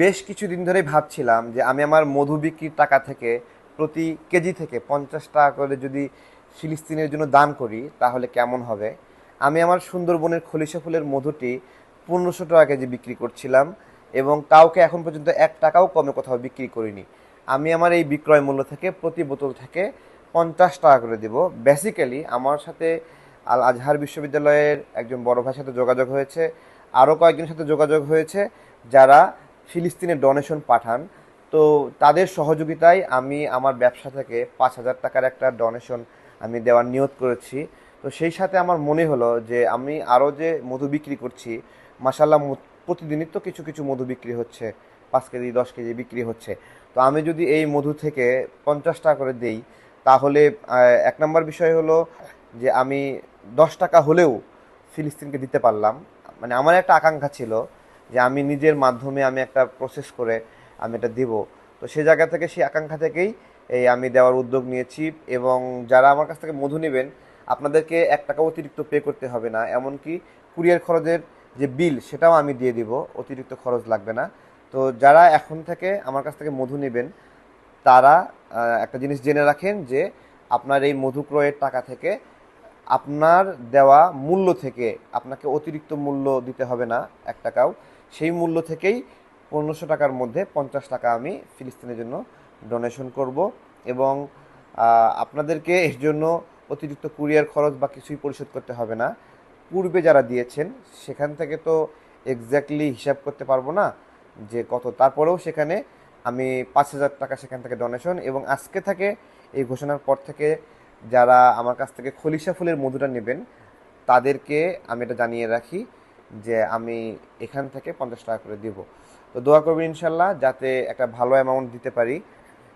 বেশ কিছুদিন ধরেই ভাবছিলাম যে আমি আমার মধু বিক্রির টাকা থেকে প্রতি কেজি থেকে পঞ্চাশ টাকা করে যদি ফিলিস্তিনের জন্য দান করি, তাহলে কেমন হবে? আমি আমার সুন্দরবনের খলিশা ফুলের মধুটি পনেরোশো টাকা কেজি বিক্রি করছিলাম এবং কাউকে এখন পর্যন্ত এক টাকাও কমে কোথাও বিক্রি করিনি। আমি আমার এই বিক্রয় মূল্য থেকে প্রতি বোতল থেকে পঞ্চাশ টাকা করে দেব। বেসিক্যালি আমার সাথে আল আজহার বিশ্ববিদ্যালয়ের একজন বড় ভাইয়ের সাথে যোগাযোগ হয়েছে, আরও কয়েকজনের সাথে যোগাযোগ হয়েছে, যারা ফিলিস্তিনে ডোনেশন পাঠান। তো তাদের সহযোগিতায় আমি আমার ব্যবসা থেকে পাঁচ হাজার টাকার একটা ডোনেশন আমি দেওয়ার নিয়ত করেছি। তো সেই সাথে আমার মনে হলো যে আমি আরও যে মধু বিক্রি করছি মাসাল্লাহ প্রতিদিনই তো কিছু কিছু মধু বিক্রি হচ্ছে, পাঁচ কেজি, দশ কেজি বিক্রি হচ্ছে। তো আমি যদি এই মধু থেকে পঞ্চাশ টাকা করে দেই, তাহলে এক নম্বর বিষয় হলো যে আমি দশ টাকা হলেও ফিলিস্তিনকে দিতে পারলাম। মানে আমার একটা আকাঙ্ক্ষা ছিল যে আমি নিজের মাধ্যমে আমি একটা প্রসেস করে আমি এটা দেব। তো সে জায়গা থেকে সেই আকাঙ্ক্ষা থেকেই এই আমি দেওয়ার উদ্যোগ নিয়েছি এবং যারা আমার কাছ থেকে মধু নেবেন, আপনাদেরকে এক টাকা অতিরিক্ত পে করতে হবে না। এমনকি কুরিয়ার খরচের যে বিল সেটাও আমি দিয়ে দিব। অতিরিক্ত খরচ লাগবে না। তো যারা এখন থেকে আমার কাছ থেকে মধু নেবেন, তারা একটা জিনিস জেনে রাখেন যে আপনার এই মধু ক্রয়ের টাকা থেকে আপনার দেওয়া মূল্য থেকে আপনাকে অতিরিক্ত মূল্য দিতে হবে না এক টাকাও। সেই মূল্য থেকেই পনেরোশো টাকার মধ্যে পঞ্চাশ টাকা আমি ফিলিস্তিনের জন্য ডোনেশন করব এবং আপনাদেরকে এর জন্য অতিরিক্ত কুরিয়ার খরচ বা কিছুই পরিশোধ করতে হবে না। পূর্বে যারা দিয়েছেন, সেখান থেকে তো এক্স্যাক্টলি হিসাব করতে পারব না যে কত। তারপরেও সেখানে আমি পাঁচ হাজার টাকা সেখান থেকে ডোনেশন এবং আজকে থেকে এই ঘোষণার পর থেকে যারা আমার কাছ থেকে খলিশা ফুলের মধুটা নেবেন, তাদেরকে আমি এটা জানিয়ে রাখি। যে আমি এখান থেকে পঞ্চাশ টাকা করে দিব। তো দোয়া করবেন ইনশাল্লাহ যাতে একটা ভালো অ্যামাউন্ট দিতে পারি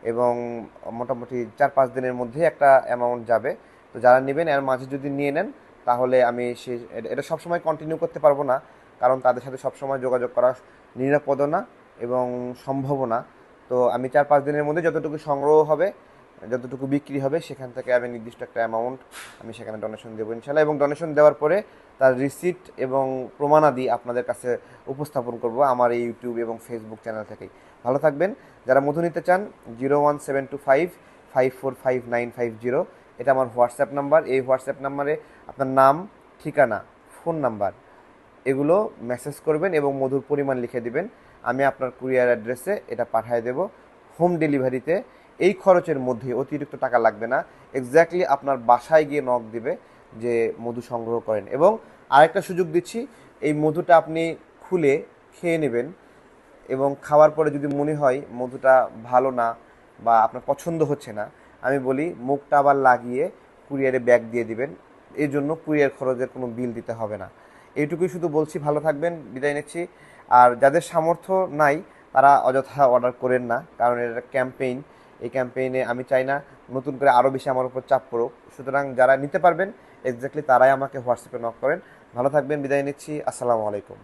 এবং মোটামুটি চার পাঁচ দিনের মধ্যেই একটা অ্যামাউন্ট যাবে। তো যারা নেবেন, এর মাঝে যদি নিয়ে নেন, তাহলে আমি সে, এটা- সবসময় কন্টিনিউ করতে পারব না। কারণ তাদের সাথে সবসময় যোগাযোগ করা নিরাপদ না এবং সম্ভবও না। তো আমি চার পাঁচ দিনের মধ্যে যতটুকু সংগ্রহ হবে যতটুকু বিক্রি হবে, সেখান থেকে আমি নির্দিষ্ট একটা অ্যামাউন্ট আমি সেখানে ডোনেশন দেবো ইনশাল্লাহ এবং ডোনেশন দেওয়ার পরে তার রিসিট এবং প্রমাণাদি আপনাদের কাছে উপস্থাপন করব আমার এই ইউটিউব এবং ফেসবুক চ্যানেল থেকেই। ভালো থাকবেন। যারা মধু নিতে চান zero one seven two five five four five nine five zero এটা আমার হোয়াটসঅ্যাপ নাম্বার এই হোয়াটসঅ্যাপ নাম্বারে আপনার নাম, ঠিকানা ফোন নাম্বার এগুলো মেসেজ করবেন এবং মধুর পরিমাণ লিখে দিবেন। আমি আপনার কুরিয়ার অ্যাড্রেসে এটা পাঠিয়ে দেব। হোম ডেলিভারিতে এই খরচের মধ্যে অতিরিক্ত টাকা লাগবে না। এক্স্যাক্টলি আপনার বাসায় গিয়ে নখ দিবে যে মধু সংগ্রহ করেন। এবং আরেকটা সুযোগ দিচ্ছি, এই মধুটা আপনি খুলে খেয়ে নেবেন এবং খাওয়ার পরে যদি মনে হয় মধুটা ভালো না বা আপনার পছন্দ হচ্ছে না, আমি বলি মুখটা আবার লাগিয়ে কুরিয়ারে ব্যাগ দিয়ে দিবেন। এই জন্য কুরিয়ার খরচের কোনো বিল দিতে হবে না। এইটুকুই শুধু বলছি, ভালো থাকবেন, বিদায় নিচ্ছি। আর যাদের সামর্থ্য নাই, তারা অযথা অর্ডার করেন না, কারণ এটা ক্যাম্পেইন এই ক্যাম্পেইনে আমি চাই না নতুন করে আরও বেশি আমার উপর চাপ পড়ুক। সুতরাং যারা নিতে পারবেন এক্স্যাক্টলি তারাই আমাকে হোয়াটসঅ্যাপে নক করেন। ভালো থাকবেন, বিদায় নিচ্ছি। আসসালামু আলাইকুম।